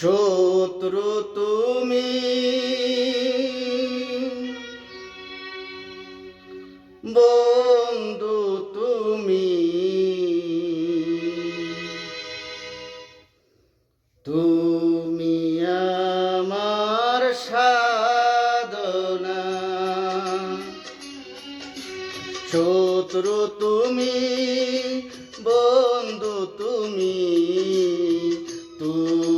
শত্রু তুমি। বন্ধু তুমি। তুমি আমার সাধনা। শত্রু তুমি বন্ধু তুমি। তুমি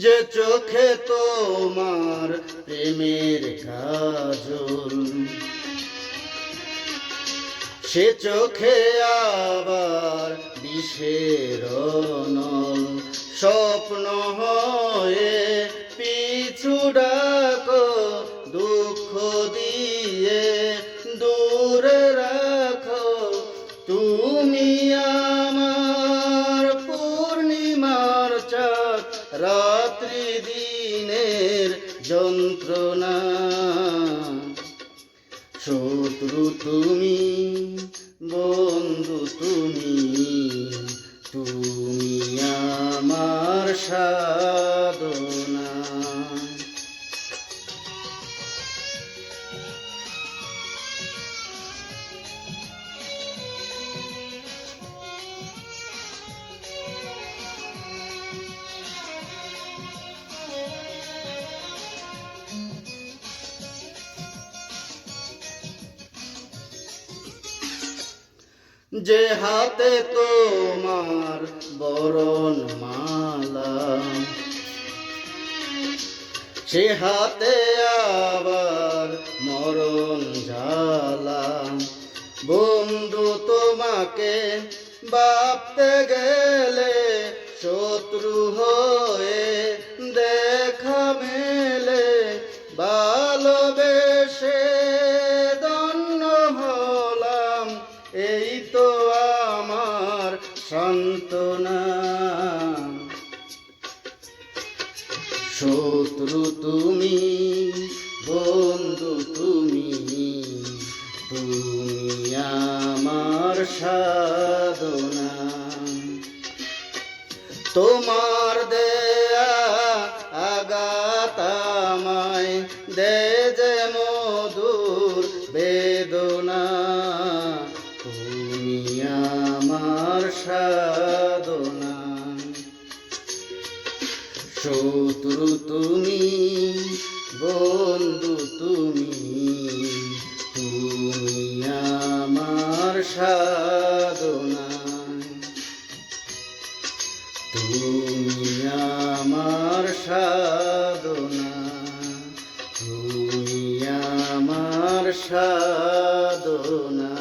যে চোখে তোমার প্রেমের কাজল, সে চোখে আবার বিষের স্বপ্ন হয়ে পিছু ডাকো, দুঃখ দিয়ে রাত্রি দিনের যন্ত্রণা। শত্রু তুমি বন্ধু তুমি তুমি আমার সাধনা যে হাতে তোমার বরণ মালা সে হাতে আবার মরণ জ্বালা। বন্ধু, তোমাকে বাপতে গেলে শত্রু হয়ে শত্রু তুমি বন্ধু তুমি তুমি আমার সাধনা। তোমার দেয়া আগাতামায় আমায় সাধনা শত্রু তুমি বন্ধু তুমি তুমি আমার সাধনা। তুমি আমার সাধনা তুমি আমার সাধনা।